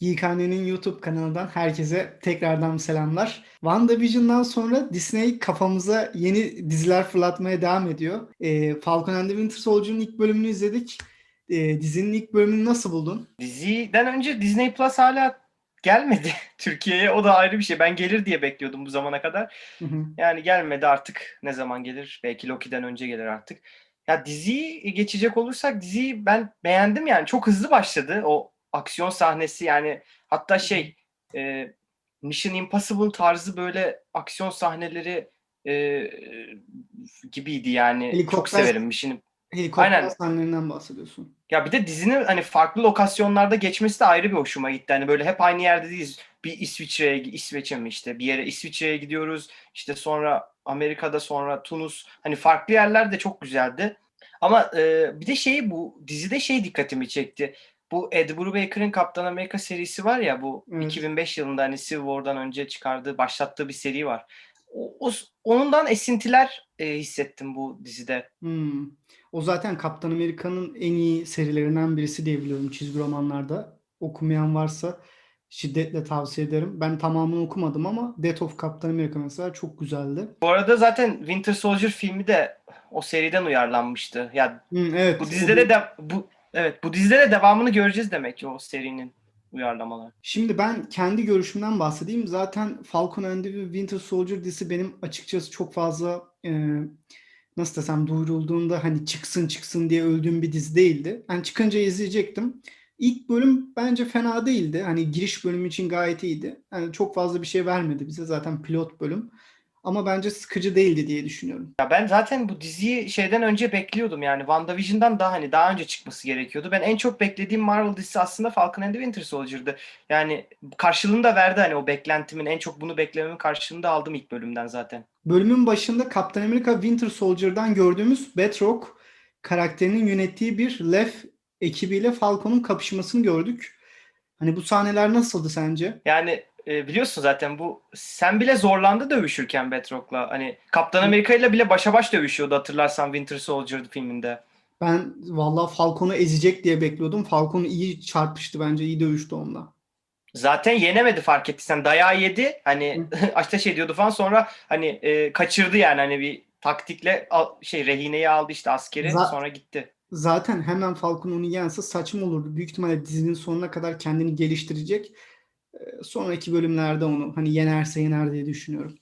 Geekhane'nin YouTube kanalından herkese tekrardan selamlar. WandaVision'dan sonra Disney kafamıza yeni diziler fırlatmaya devam ediyor. Ee, Falcon and the Winter Soldier'ın ilk bölümünü izledik. Ee, dizinin ilk bölümünü nasıl buldun? Diziden önce Disney Plus hala gelmedi Türkiye'ye. O da ayrı bir şey. Ben gelir diye bekliyordum bu zamana kadar. Hı hı. Yani gelmedi artık. Ne zaman gelir? Belki Loki'den önce gelir artık. Ya diziyi geçecek olursak diziyi ben beğendim yani. Çok hızlı başladı. O aksiyon sahnesi yani hatta şey e, Mission Impossible tarzı böyle aksiyon sahneleri e, gibiydi yani. Çok severim Mission Helikopter Aynen. sahnelerinden bahsediyorsun. Ya bir de dizinin hani farklı lokasyonlarda geçmesi de ayrı bir hoşuma gitti. Hani böyle hep aynı yerde değiliz. Bir İsviçre'ye, İsveç'e mi işte bir yere İsviçre'ye gidiyoruz. İşte sonra Amerika'da sonra Tunus. Hani farklı yerler de çok güzeldi. Ama e, bir de şey bu dizide şey dikkatimi çekti. Bu Ed Brubaker'ın Kaptan Amerika serisi var ya bu Evet. 2005 yılında hani Civil War'dan önce çıkardığı, başlattığı bir seri var. O, o- onundan esintiler e, hissettim bu dizide. Hmm. O zaten Kaptan Amerika'nın en iyi serilerinden birisi diye biliyorum çizgi romanlarda. Okumayan varsa şiddetle tavsiye ederim. Ben tamamını okumadım ama Death of Captain America mesela çok güzeldi. Bu arada zaten Winter Soldier filmi de o seriden uyarlanmıştı. Ya Hmm, evet. bu dizide de, de bu evet bu dizide de devamını göreceğiz demek ki o serinin uyarlamaları. Şimdi ben kendi görüşümden bahsedeyim. Zaten Falcon and the Winter Soldier dizisi benim açıkçası çok fazla e, nasıl desem duyurulduğunda hani çıksın çıksın diye öldüğüm bir dizi değildi. Hani çıkınca izleyecektim. İlk bölüm bence fena değildi. Hani giriş bölümü için gayet iyiydi. Yani çok fazla bir şey vermedi bize zaten pilot bölüm. Ama bence sıkıcı değildi diye düşünüyorum. Ya ben zaten bu diziyi şeyden önce bekliyordum yani WandaVision'dan daha hani daha önce çıkması gerekiyordu. Ben en çok beklediğim Marvel dizisi aslında Falcon and the Winter Soldier'dı. Yani karşılığını da verdi hani o beklentimin en çok bunu beklememin karşılığını da aldım ilk bölümden zaten. Bölümün başında Captain America Winter Soldier'dan gördüğümüz Batroc karakterinin yönettiği bir Lef ekibiyle Falcon'un kapışmasını gördük. Hani bu sahneler nasıldı sence? Yani e, biliyorsun zaten bu sen bile zorlandı dövüşürken Batroc'la. Hani Kaptan Amerika ile bile başa baş dövüşüyordu hatırlarsan Winter Soldier filminde. Ben vallahi Falcon'u ezecek diye bekliyordum. Falcon iyi çarpıştı bence, iyi dövüştü onunla. Zaten yenemedi fark ettiysen dayağı yedi. Hani ateş ediyordu falan sonra hani e, kaçırdı yani hani bir taktikle al- şey rehineyi aldı işte askeri Za- sonra gitti. Zaten hemen Falcon onu yense saçma olurdu. Büyük ihtimalle dizinin sonuna kadar kendini geliştirecek. Ee, Sonraki bölümlerde onu hani yenerse yener diye düşünüyorum.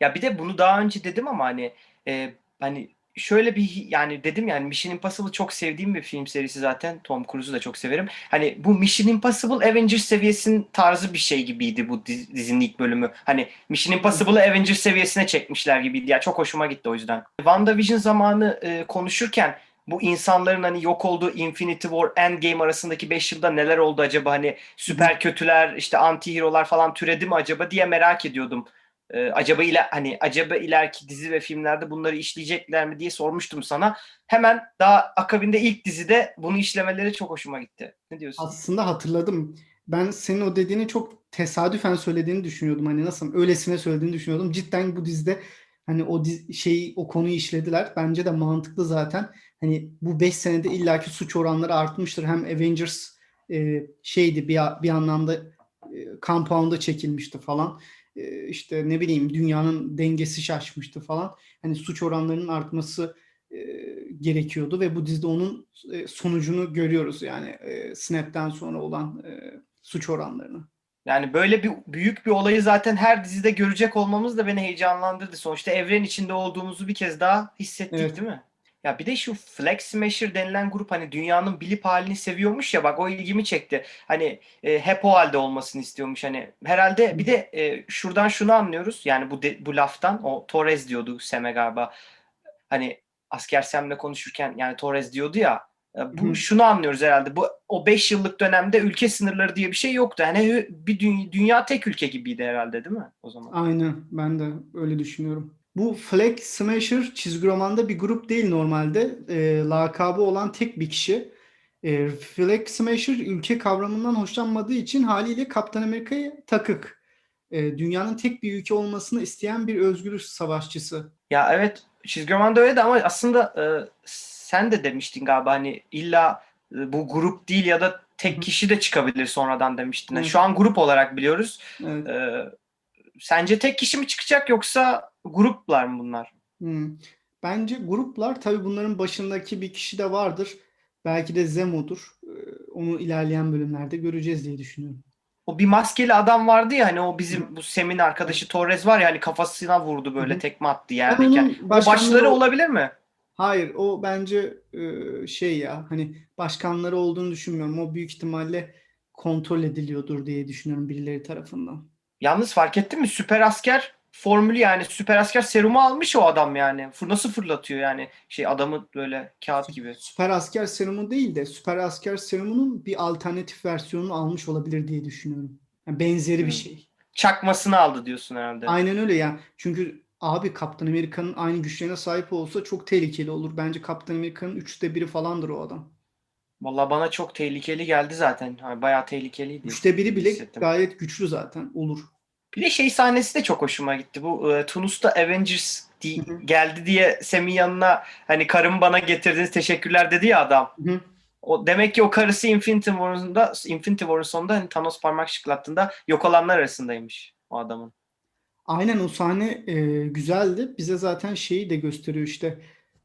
Ya bir de bunu daha önce dedim ama hani e, hani şöyle bir yani dedim yani Mission Impossible çok sevdiğim bir film serisi zaten. Tom Cruise'u da çok severim. Hani bu Mission Impossible Avengers seviyesinin tarzı bir şey gibiydi bu diz- dizinin ilk bölümü. Hani Mission Impossible'ı Avengers seviyesine çekmişler gibiydi. Ya çok hoşuma gitti o yüzden. WandaVision zamanı e, konuşurken bu insanların hani yok olduğu Infinity War, Endgame arasındaki 5 yılda neler oldu acaba hani süper kötüler işte anti-hero'lar falan türedi mi acaba diye merak ediyordum. Ee, acaba ile hani acaba ileriki dizi ve filmlerde bunları işleyecekler mi diye sormuştum sana. Hemen daha akabinde ilk dizide bunu işlemeleri çok hoşuma gitti. Ne diyorsun? Aslında hatırladım. Ben senin o dediğini çok tesadüfen söylediğini düşünüyordum. Hani nasıl öylesine söylediğini düşünüyordum. Cidden bu dizide hani o diz, şeyi o konuyu işlediler. Bence de mantıklı zaten. Hani bu 5 senede illaki suç oranları artmıştır. Hem Avengers e, şeydi bir, bir anlamda e, compound'a çekilmişti falan. E, işte ne bileyim dünyanın dengesi şaşmıştı falan. Hani suç oranlarının artması e, gerekiyordu ve bu dizide onun e, sonucunu görüyoruz yani e, Snap'ten sonra olan e, suç oranlarını. Yani böyle bir büyük bir olayı zaten her dizide görecek olmamız da beni heyecanlandırdı. Sonuçta evren içinde olduğumuzu bir kez daha hissettik Evet. değil mi? Ya bir de şu Flag Smasher denilen grup hani dünyanın bilip halini seviyormuş ya bak o ilgimi çekti. Hani e, hep o halde olmasını istiyormuş hani. Herhalde bir de e, şuradan şunu anlıyoruz. Yani bu de- bu laftan o Torres diyordu Sem'e galiba. Hani asker Sem'le konuşurken yani Torres diyordu ya. e, Bu Hı. şunu anlıyoruz herhalde. Bu o 5 yıllık dönemde ülke sınırları diye bir şey yoktu. Yani bir dü- dünya tek ülke gibiydi herhalde değil mi o zaman? Aynen ben de öyle düşünüyorum. Bu Flag Smasher çizgi romanda bir grup değil normalde. E, lakabı olan tek bir kişi. E, Flag Smasher ülke kavramından hoşlanmadığı için haliyle Kaptan Amerika'ya takık. E, dünyanın tek bir ülke olmasını isteyen bir özgürlük savaşçısı. Ya evet çizgi romanda öyle de ama aslında e, sen de demiştin galiba hani illa e, bu grup değil ya da tek hı. kişi de çıkabilir sonradan demiştin. Yani. Şu an grup olarak biliyoruz. Evet. Ee, sence tek kişi mi çıkacak yoksa gruplar mı bunlar? Hmm. Bence gruplar tabii bunların başındaki bir kişi de vardır. Belki de Zemo'dur. Ee, Onu ilerleyen bölümlerde göreceğiz diye düşünüyorum. O bir maskeli adam vardı ya hani o bizim bu Sem'in arkadaşı Torres var ya hani kafasına vurdu böyle tekme attı yerdeyken. O başları olabilir mi? Hayır, o bence e, şey ya hani başkanları olduğunu düşünmüyorum. O büyük ihtimalle kontrol ediliyordur diye düşünüyorum birileri tarafından. Yalnız fark ettin mi? Süper asker formülü yani süper asker serumu almış o adam yani. Nasıl fırlatıyor yani şey adamı böyle kağıt gibi. Süper asker serumu değil de süper asker serumunun bir alternatif versiyonunu almış olabilir diye düşünüyorum. Yani benzeri bir Hmm. şey. Çakmasını aldı diyorsun herhalde. Aynen öyle ya. Çünkü abi Kaptan Amerika'nın aynı güçlerine sahip olsa çok tehlikeli olur. Bence Kaptan Amerika'nın üçte biri falandır o adam. Vallahi bana çok tehlikeli geldi zaten. Hani bayağı tehlikeliydi. Üçte biri bile hissettim. gayet güçlü zaten olur. Bir de şey sahnesi de çok hoşuma gitti. Bu e, Tunus'ta Avengers di- geldi diye Sem'in yanına hani karımı bana getirdiniz teşekkürler dedi ya adam. Hı hı. O demek ki o karısı Infinity War'unda Infinity War'un sonunda hani Thanos parmak şıklattığında yok olanlar arasındaymış o adamın. Aynen o sahne e, güzeldi. Bize zaten şeyi de gösteriyor işte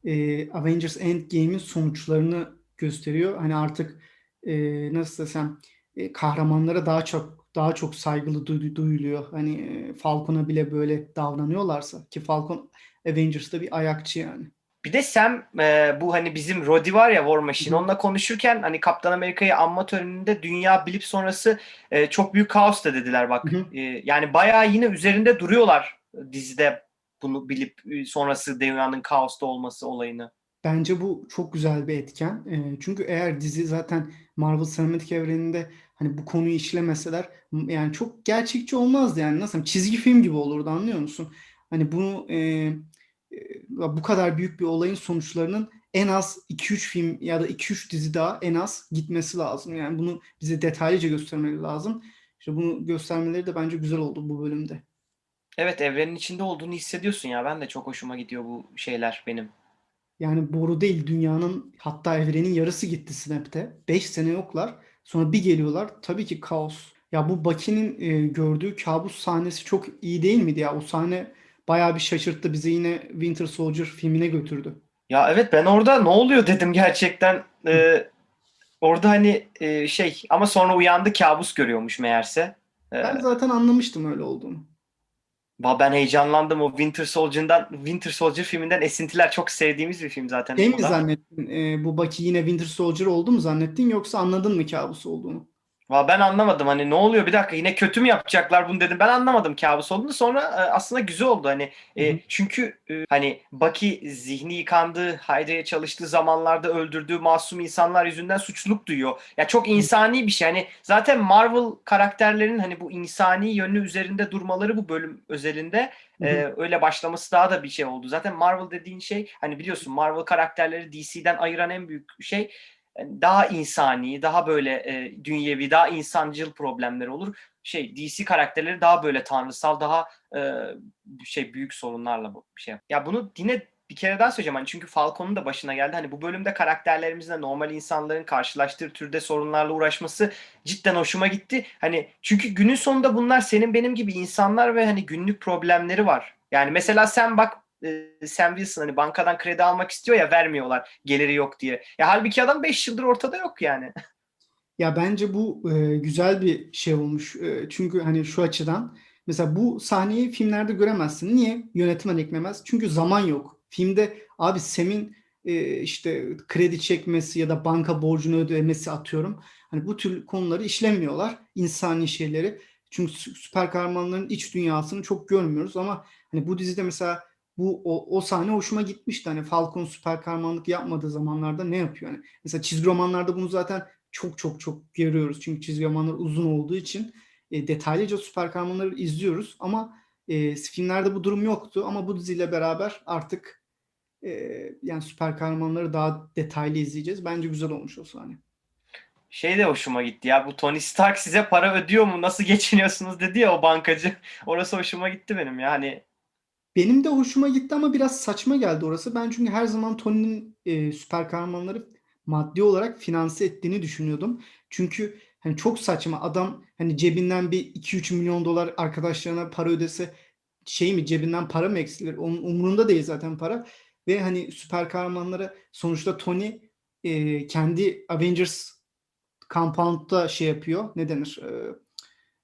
e, Avengers Endgame'in sonuçlarını gösteriyor. Hani artık e, nasıl desem e, kahramanlara daha çok daha çok saygılı duy- duyuluyor. Hani e, Falcon'a bile böyle davranıyorlarsa ki Falcon Avengers'ta bir ayakçı yani. Bir de Sam e, bu hani bizim Rhodey var ya War Machine Hı onunla konuşurken hani Kaptan Amerika'yı anma töreninde dünya bilip sonrası e, çok büyük kaos da dediler bak. Hı. E, yani bayağı yine üzerinde duruyorlar dizide bunu bilip e, sonrası dünyanın kaosta olması olayını. Bence bu çok güzel bir etken. Ee, çünkü eğer dizi zaten Marvel Sinematik Evreni'nde hani bu konuyu işlemeseler yani çok gerçekçi olmazdı yani nasıl çizgi film gibi olurdu anlıyor musun? Hani bunu e, e, bu kadar büyük bir olayın sonuçlarının en az 2-3 film ya da 2-3 dizi daha en az gitmesi lazım. Yani bunu bize detaylıca göstermeleri lazım. İşte bunu göstermeleri de bence güzel oldu bu bölümde. Evet evrenin içinde olduğunu hissediyorsun ya. Ben de çok hoşuma gidiyor bu şeyler benim. Yani boru değil dünyanın hatta evrenin yarısı gitti Snap'te. 5 sene yoklar. Sonra bir geliyorlar. Tabii ki kaos. Ya bu Bucky'nin e, gördüğü kabus sahnesi çok iyi değil miydi ya? O sahne bayağı bir şaşırttı. Bizi yine Winter Soldier filmine götürdü. Ya evet ben orada ne oluyor dedim gerçekten. Ee, orada hani e, şey ama sonra uyandı kabus görüyormuş meğerse. Ee, Ben zaten anlamıştım öyle olduğunu. Ben heyecanlandım o Winter Soldier'dan Winter Soldier filminden esintiler çok sevdiğimiz bir film zaten. Şey mi zannettin? e, bu Bucky yine Winter Soldier oldu mu zannettin yoksa anladın mı kabus olduğunu? Va ben anlamadım hani ne oluyor bir dakika yine kötü mü yapacaklar bunu dedim. Ben anlamadım kabus olduğunu. Sonra e, aslında güzel oldu hani e, çünkü e, hani Bucky zihni yıkandığı, Hydra'ya çalıştığı zamanlarda öldürdüğü masum insanlar yüzünden suçluluk duyuyor. Ya çok insani bir şey. Hani zaten Marvel karakterlerinin hani bu insani yönü üzerinde durmaları bu bölüm özelinde e, öyle başlaması daha da bir şey oldu. Zaten Marvel dediğin şey hani biliyorsun Marvel karakterleri DC'den ayıran en büyük şey daha insani, daha böyle e, dünyevi, daha insancıl problemler olur. Şey DC karakterleri daha böyle tanrısal, daha e, şey büyük sorunlarla bu şey. Ya bunu yine bir kere daha söyleyeceğim hani çünkü Falcon'un da başına geldi. Hani bu bölümde karakterlerimizin de normal insanların karşılaştığı türde sorunlarla uğraşması cidden hoşuma gitti. Hani çünkü günün sonunda bunlar senin benim gibi insanlar ve hani günlük problemleri var. Yani mesela sen bak e, Sam Wilson hani bankadan kredi almak istiyor ya vermiyorlar geliri yok diye. Ya halbuki adam 5 yıldır ortada yok yani. Ya bence bu e, güzel bir şey olmuş. E, çünkü hani şu açıdan mesela bu sahneyi filmlerde göremezsin. Niye? Yönetmen eklemez. Çünkü zaman yok. Filmde abi Sam'in e, işte kredi çekmesi ya da banka borcunu ödemesi atıyorum. Hani bu tür konuları işlemiyorlar. İnsani şeyleri. Çünkü sü- süper kahramanların iç dünyasını çok görmüyoruz ama hani bu dizide mesela bu o, o sahne hoşuma gitmişti. Hani Falcon süper kahramanlık yapmadığı zamanlarda ne yapıyor? Hani mesela çizgi romanlarda bunu zaten çok çok çok görüyoruz. Çünkü çizgi romanlar uzun olduğu için e, detaylıca süper kahramanları izliyoruz ama e, filmlerde bu durum yoktu ama bu diziyle beraber artık e, yani süper kahramanları daha detaylı izleyeceğiz. Bence güzel olmuş o sahne. Şey de hoşuma gitti ya bu Tony Stark size para ödüyor mu nasıl geçiniyorsunuz dedi ya o bankacı. Orası hoşuma gitti benim ya hani Benim de hoşuma gitti ama biraz saçma geldi orası. Ben çünkü her zaman Tony'nin e, süper kahramanları maddi olarak finanse ettiğini düşünüyordum. Çünkü hani çok saçma adam hani cebinden bir 2-3 milyon dolar arkadaşlarına para ödese şey mi cebinden para mı eksilir? Onun umurunda değil zaten para. Ve hani süper kahramanlara sonuçta Tony e, kendi Avengers Compound'da şey yapıyor. Ne denir? E,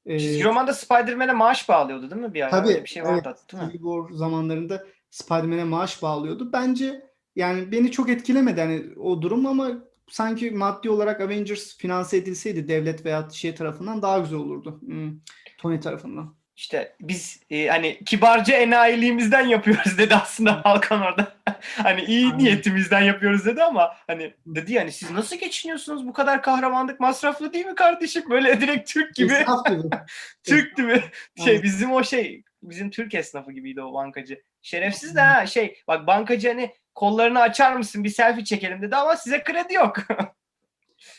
e, Çizgi romanda Spider-Man'e maaş bağlıyordu değil mi bir ara? Tabii, Öyle bir şey vardı evet. değil mi? Civil War zamanlarında Spider-Man'e maaş bağlıyordu. Bence yani beni çok etkilemedi hani o durum ama sanki maddi olarak Avengers finanse edilseydi devlet veya şey tarafından daha güzel olurdu. Hmm, Tony tarafından. İşte biz e, hani kibarca enayiliğimizden yapıyoruz dedi aslında Hakan orada. hani iyi Aynen. niyetimizden yapıyoruz dedi ama hani dedi yani siz nasıl geçiniyorsunuz bu kadar kahramanlık masraflı değil mi kardeşim? Böyle direkt Türk gibi. Türk gibi. Şey bizim o şey bizim Türk esnafı gibiydi o bankacı. Şerefsiz de ha şey bak bankacı hani kollarını açar mısın bir selfie çekelim dedi ama size kredi yok.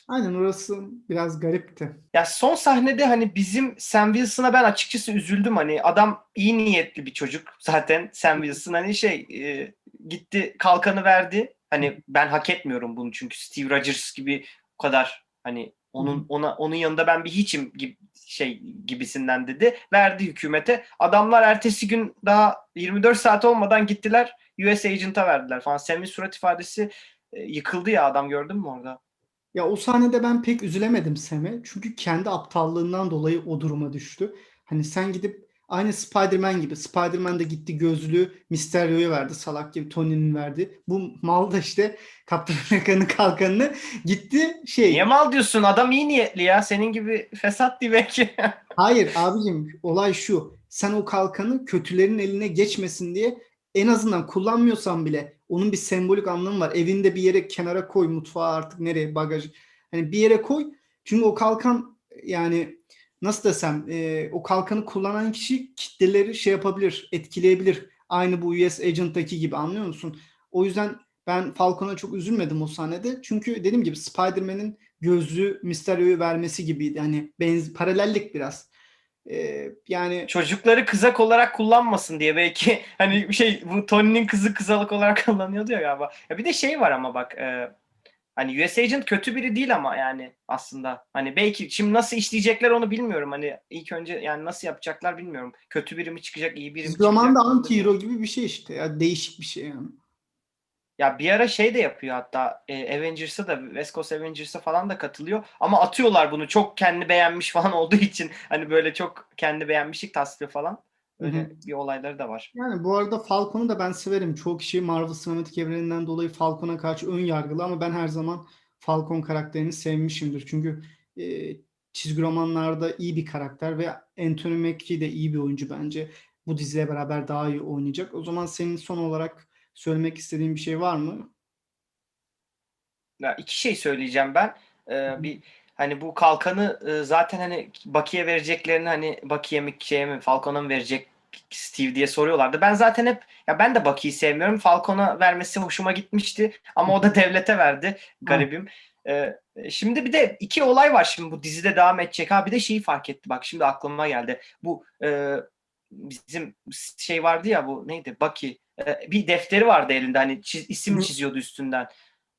Aynen orası biraz garipti. Ya son sahnede hani bizim Sam Wilson'a ben açıkçası üzüldüm hani adam iyi niyetli bir çocuk zaten Sam Wilson hani şey e, gitti kalkanı verdi. Hani ben hak etmiyorum bunu çünkü Steve Rogers gibi o kadar hani onun ona onun yanında ben bir hiçim gibi şey gibisinden dedi. Verdi hükümete. Adamlar ertesi gün daha 24 saat olmadan gittiler US Agent'a verdiler falan. Sam'in surat ifadesi e, yıkıldı ya adam gördün mü orada? Ya o sahnede ben pek üzülemedim Sam'e. Çünkü kendi aptallığından dolayı o duruma düştü. Hani sen gidip aynı Spider-Man gibi. Spider-Man de gitti gözlüğü Mysterio'ya verdi. Salak gibi Tony'nin verdi. Bu mal da işte Kaptan Amerika'nın kalkanını gitti şey. Niye mal diyorsun? Adam iyi niyetli ya. Senin gibi fesat değil belki. Hayır abicim olay şu. Sen o kalkanı kötülerin eline geçmesin diye en azından kullanmıyorsan bile onun bir sembolik anlamı var. Evinde bir yere kenara koy mutfağa artık nereye bagaj. Hani bir yere koy. Çünkü o kalkan yani nasıl desem e, o kalkanı kullanan kişi kitleleri şey yapabilir, etkileyebilir. Aynı bu US Agent'taki gibi anlıyor musun? O yüzden ben Falcon'a çok üzülmedim o sahnede. Çünkü dediğim gibi Spider-Man'in gözlüğü Mysterio'yu vermesi gibiydi. Hani benz paralellik biraz. Ee, yani Çocukları kızak olarak kullanmasın diye belki hani şey bu Tony'nin kızı kızalık olarak kullanıyordu ya galiba. Ya bir de şey var ama bak e, hani US Agent kötü biri değil ama yani aslında hani belki şimdi nasıl işleyecekler onu bilmiyorum. Hani ilk önce yani nasıl yapacaklar bilmiyorum. Kötü biri mi çıkacak, iyi biri mi çıkacak? anti-hero gibi bir şey işte. Ya değişik bir şey yani. Ya bir ara şey de yapıyor hatta e, Avengers'a da West Coast Avengers'a falan da katılıyor ama atıyorlar bunu çok kendi beğenmiş falan olduğu için hani böyle çok kendi beğenmişlik taslıyor falan. Öyle Hı hı. bir olayları da var. Yani bu arada Falcon'u da ben severim. Çoğu kişi Marvel sinematik evreninden dolayı Falcon'a karşı ön yargılı ama ben her zaman Falcon karakterini sevmişimdir. Çünkü e, çizgi romanlarda iyi bir karakter ve Anthony Mackie de iyi bir oyuncu bence. Bu diziyle beraber daha iyi oynayacak. O zaman senin son olarak söylemek istediğin bir şey var mı? Ya iki şey söyleyeceğim ben. Ee, bir hani bu kalkanı e, zaten hani Bucky'ye vereceklerini hani Bucky'ye mi şeye mi Falcon'a mı verecek Steve diye soruyorlardı. Ben zaten hep ya ben de Bucky'yi sevmiyorum. Falcon'a vermesi hoşuma gitmişti ama o da devlete verdi. Garibim. Ee, şimdi bir de iki olay var şimdi bu dizide devam edecek. Ha bir de şeyi fark etti bak şimdi aklıma geldi. Bu e, bizim şey vardı ya bu neydi? Bucky. E, bir defteri vardı elinde hani çiz- isim çiziyordu üstünden.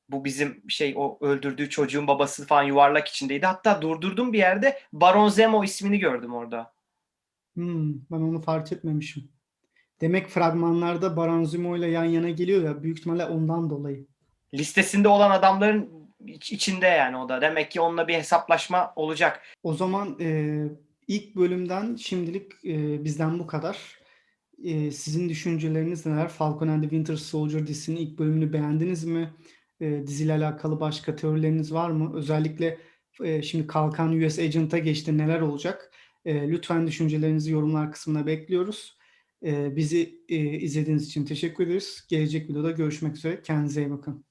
Bu bizim şey o öldürdüğü çocuğun babası falan yuvarlak içindeydi. Hatta durdurdum bir yerde Baron Zemo ismini gördüm orada. Hmm, ben onu fark etmemişim. Demek fragmanlarda Baron Zemo ile yan yana geliyor ya büyük ihtimalle ondan dolayı. Listesinde olan adamların iç- içinde yani o da. Demek ki onunla bir hesaplaşma olacak. O zaman e, ilk bölümden şimdilik e, bizden bu kadar. E, sizin düşünceleriniz neler? Falcon and the Winter Soldier dizisinin ilk bölümünü beğendiniz mi? E, diziyle alakalı başka teorileriniz var mı? Özellikle e, şimdi Kalkan US Agent'a geçti. Neler olacak? E, lütfen düşüncelerinizi yorumlar kısmına bekliyoruz. E, bizi e, izlediğiniz için teşekkür ederiz. Gelecek videoda görüşmek üzere. Kendinize iyi bakın.